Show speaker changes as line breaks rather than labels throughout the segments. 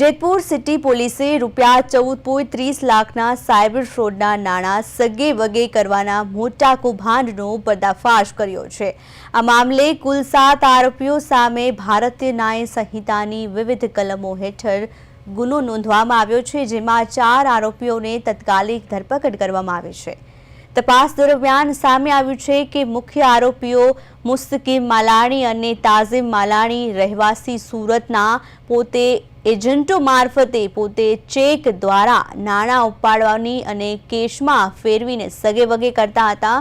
Jetpur city પોલીસે રૂપિયા ચૌદ પોઈન્ટ ત્રીસ લાખના સાયબર ફ્રોડના નાણાં સગે વગે કરવાના મોટા કૌભાંડનો પર્દાફાશ કર્યો છે. આ મામલે કુલ સાત આરોપીઓ સામે ભારતીય ન્યાય સંહિતાની વિવિધ કલમો હેઠળ ગુનો નોંધવામાં આવ્યો છે, જેમાં ચાર આરોપીઓને તત્કાલિક ધરપકડ કરવામાં આવી છે. તપાસ દરમિયાન સામે આવ્યું છે કે મુખ્ય આરોપીઓ મુસ્તકીમ માલાણી અને તાઝિમ માલાણી રહેવાસી સુરતના પોતે એજન્ટો મારફતે પોતે ચેક દ્વારા નાણાં ઉપાડવાની અને કેશમાં ફેરવીને સગે વગે કરતા હતા.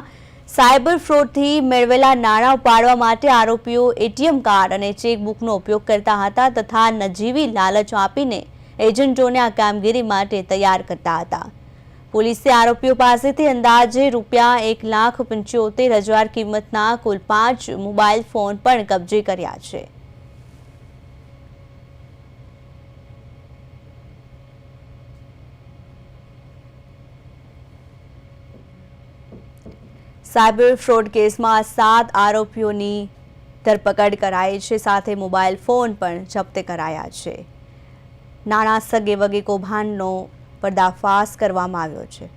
સાયબર ફ્રોડથી મેળવેલા નાણાં ઉપાડવા માટે આરોપીઓ એટીએમ કાર્ડ અને ચેકબુકનો ઉપયોગ કરતા હતા તથા નજીવી લાલચ આપીને એજન્ટોને આ કામગીરી માટે તૈયાર કરતા હતા. પોલીસે આરોપીઓ પાસેથી અંદાજે રૂપિયા એક લાખ પંચોતેર હજાર કિંમતના કુલ પાંચ મોબાઈલ ફોન પણ કબજે કર્યા છે. સાયબર ફ્રોડ કેસમાં સાત આરોપીઓની ધરપકડ કરાઈ છે, સાથે મોબાઈલ ફોન પણ જપ્ત કરાયા છે. નાણાં સગે વગે કૌભાંડનો પર્દાફાશ કરવામાં આવ્યો છે.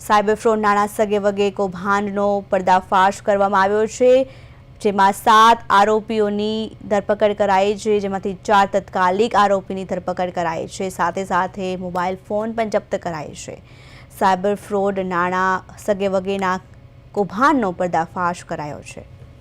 સાયબર ફ્રોડ નાણાં સગે વગે કૌભાંડનો પર્દાફાશ કરવામાં આવ્યો છે, જેમાં સાત આરોપીઓની ધરપકડ કરાઈ છે, જેમાંથી ચાર તત્કાલિક આરોપીની ધરપકડ કરાઈ છે, સાથે સાથે મોબાઈલ ફોન પણ જપ્ત કરાય છે. સાયબર ફ્રોડ નાણાં સગે વગેના કૌભાંડનો પર્દાફાશ કરાયો છે.